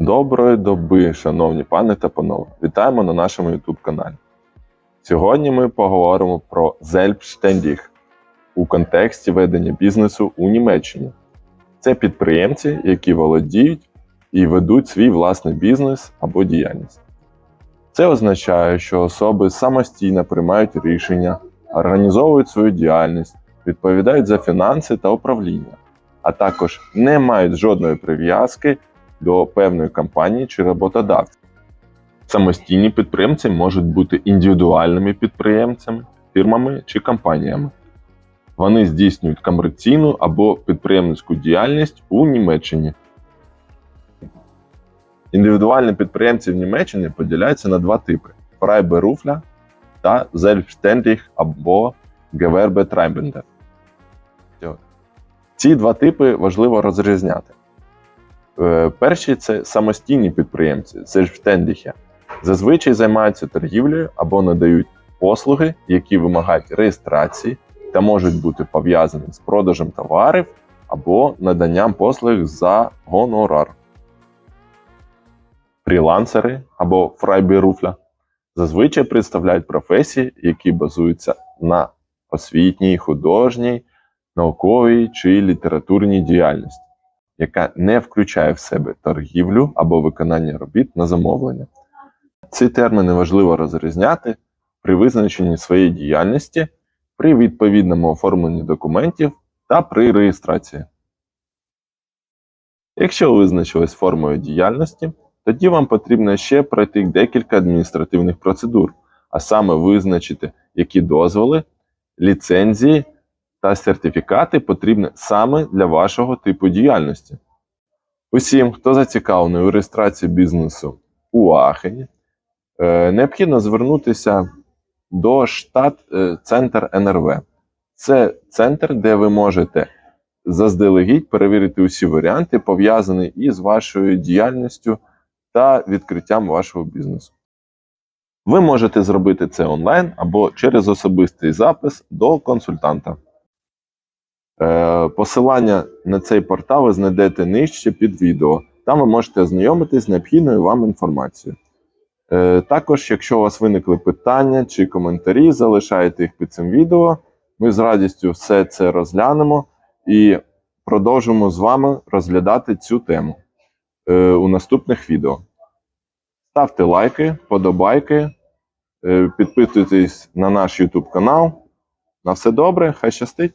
Доброї доби, шановні пани та панове. Вітаємо на нашому YouTube каналі. Сьогодні ми поговоримо про Selbstständig у контексті ведення бізнесу у Німеччині. Це підприємці, які володіють і ведуть свій власний бізнес або діяльність. Це означає, що особи самостійно приймають рішення, організовують свою діяльність, відповідають за фінанси та управління, а також не мають жодної прив'язки до певної компанії чи роботодавця. Самостійні підприємці можуть бути індивідуальними підприємцями, фірмами чи компаніями. Вони здійснюють комерційну або підприємницьку діяльність у Німеччині. Індивідуальні підприємці в Німеччині поділяються на два типи: Freiberufler та Selbstständig або Gewerbetreibender. Ці два типи важливо розрізняти. Е, Перші це самостійні підприємці, Selbstständige. Зазвичай займаються торгівлею або надають послуги, які вимагають реєстрації та можуть бути пов'язані з продажем товарів або наданням послуг за гонорар. Фрілансери або фрайберуфля зазвичай представляють професії, які базуються на освітній, художній, науковій чи літературній діяльності яка не включає в себе торгівлю або виконання робіт на замовлення. Ці терміни важливо розрізняти при визначенні своєї діяльності, при відповідному оформленні документів та при реєстрації. Якщо ви визначились формою діяльності, тоді вам потрібно ще пройти декілька адміністративних процедур, а саме визначити, які дозволи, ліцензії та сертифікати потрібні саме для вашого типу діяльності. Усім, хто зацікавлений у реєстрації бізнесу у Ахені, е, необхідно звернутися до штат е, Центр НРВ. Це центр, де ви можете заздалегідь перевірити усі варіанти, пов'язані із вашою діяльністю та відкриттям вашого бізнесу. Ви можете зробити це онлайн або через особистий запис до консультанта. Посилання на цей портал ви знайдете нижче під відео. Там ви можете ознайомитись з необхідною вам інформацією. Е, Також, якщо у вас виникли питання чи коментарі, залишайте їх під цим відео. Ми з радістю все це розглянемо і продовжимо з вами розглядати цю тему е, у наступних відео. Ставте лайки, подобайки, е, підписуйтесь на наш YouTube канал. На все добре, хай щастить!